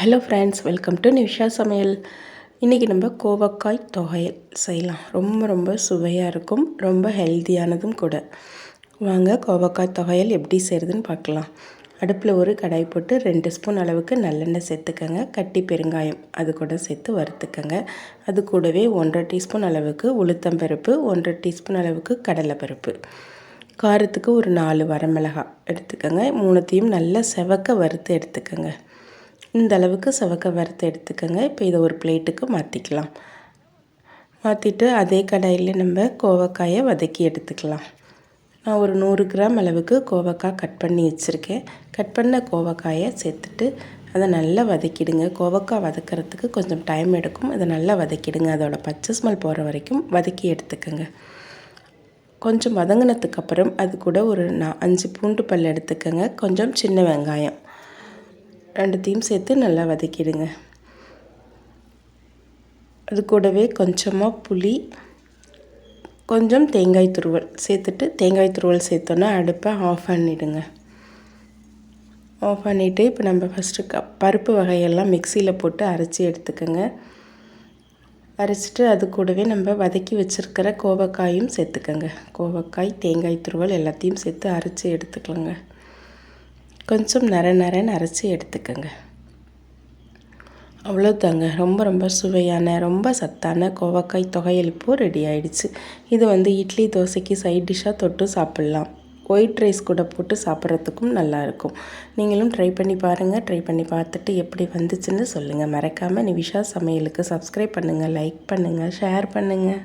Hello friends welcome to Nisha Samayal. இன்றைக்கி நம்ம கோவக்காய் தொகையல் செய்யலாம். ரொம்ப ரொம்ப சுவையாக இருக்கும். ரொம்ப ஹெல்த்தியானதும் கூட. வாங்க கோவக்காய் தொகையல் எப்படி செய்கிறதுன்னு பார்க்கலாம். அடுப்பில் ஒரு கடாய் போட்டு ரெண்டு ஸ்பூன் அளவுக்கு நல்லெண்ணெய் சேர்த்துக்கங்க. கட்டி பெருங்காயம் அது கூட சேர்த்து வறுத்துக்கங்க. அது கூடவே ஒன்றரை டீஸ்பூன் அளவுக்கு உளுத்தம்பருப்பு ஒன்றரை டீஸ்பூன் அளவுக்கு கடலைப்பருப்பு. காரத்துக்கு ஒரு நாலு வரமிளகாய் எடுத்துக்கோங்க. மூணுத்தையும் நல்லா செவக்க வறுத்து எடுத்துக்கோங்க. இந்த அளவுக்கு செவக்க வறுத்து எடுத்துக்கோங்க. இப்போ இதை ஒரு பிளேட்டுக்கு மாற்றிக்கலாம் மாற்றிட்டு அதே கடாயில் நம்ம கோவக்காயை வதக்கி எடுத்துக்கலாம். நான் ஒரு நூறு கிராம் அளவுக்கு கோவக்காய் கட் பண்ணி வச்சுருக்கேன். கட் பண்ண கோவக்காயை சேர்த்துட்டு அதை நல்லா வதக்கிடுங்க. கோவக்காய் வதக்கிறதுக்கு கொஞ்சம் டைம் எடுக்கும். அதை நல்லா வதக்கிடுங்க. அதோட பச்சை ஸ்மெல் போகிற வரைக்கும் வதக்கி எடுத்துக்கோங்க. கொஞ்சம் வதங்கினதுக்கப்புறம் அது கூட ஒரு நான் அஞ்சு பூண்டு பல் எடுத்துக்கோங்க. கொஞ்சம் சின்ன வெங்காயம். ரெண்டுத்தையும் சேர்த்து நல்லா வதக்கிடுங்க. அது கூடவே கொஞ்சமாக புளி கொஞ்சம் தேங்காய் துருவல் சேர்த்துட்டு தேங்காய் துருவல் சேர்த்தோன்னா அடுப்பை ஆஃப் பண்ணிவிடுங்க ஆஃப் பண்ணிவிட்டு இப்போ நம்ம ஃபஸ்ட்டு க பருப்பு வகையெல்லாம் மிக்சியில் போட்டு அரைச்சி எடுத்துக்கோங்க. அரைச்சிட்டு அது கூடவே நம்ம வதக்கி வச்சுருக்கிற கோவக்காயும் சேர்த்துக்கோங்க. கோவக்காய் தேங்காய் துருவல் எல்லாத்தையும் சேர்த்து அரைச்சி எடுத்துக்கலாங்க கொஞ்சம் நர நரன்னு அரைச்சி எடுத்துக்கோங்க. அவ்வளோதாங்க ரொம்ப ரொம்ப சுவையான ரொம்ப சத்தான கோவக்காய் தொகையல் ரெடி ஆயிடுச்சு. இது வந்து இட்லி தோசைக்கு சைட் டிஷ்ஷாக தொட்டு சாப்பிட்லாம். ஒயிட் ரைஸ் கூட போட்டு சாப்பிட்றதுக்கும் நல்லாயிருக்கும். நீங்களும் ட்ரை பண்ணி பாருங்கள் ட்ரை பண்ணி பார்த்துட்டு எப்படி வந்துச்சுன்னு சொல்லுங்கள் மறக்காமல் நிவிஷா சமையலுக்கு சப்ஸ்கிரைப் பண்ணுங்கள் லைக் பண்ணுங்கள் ஷேர் பண்ணுங்கள்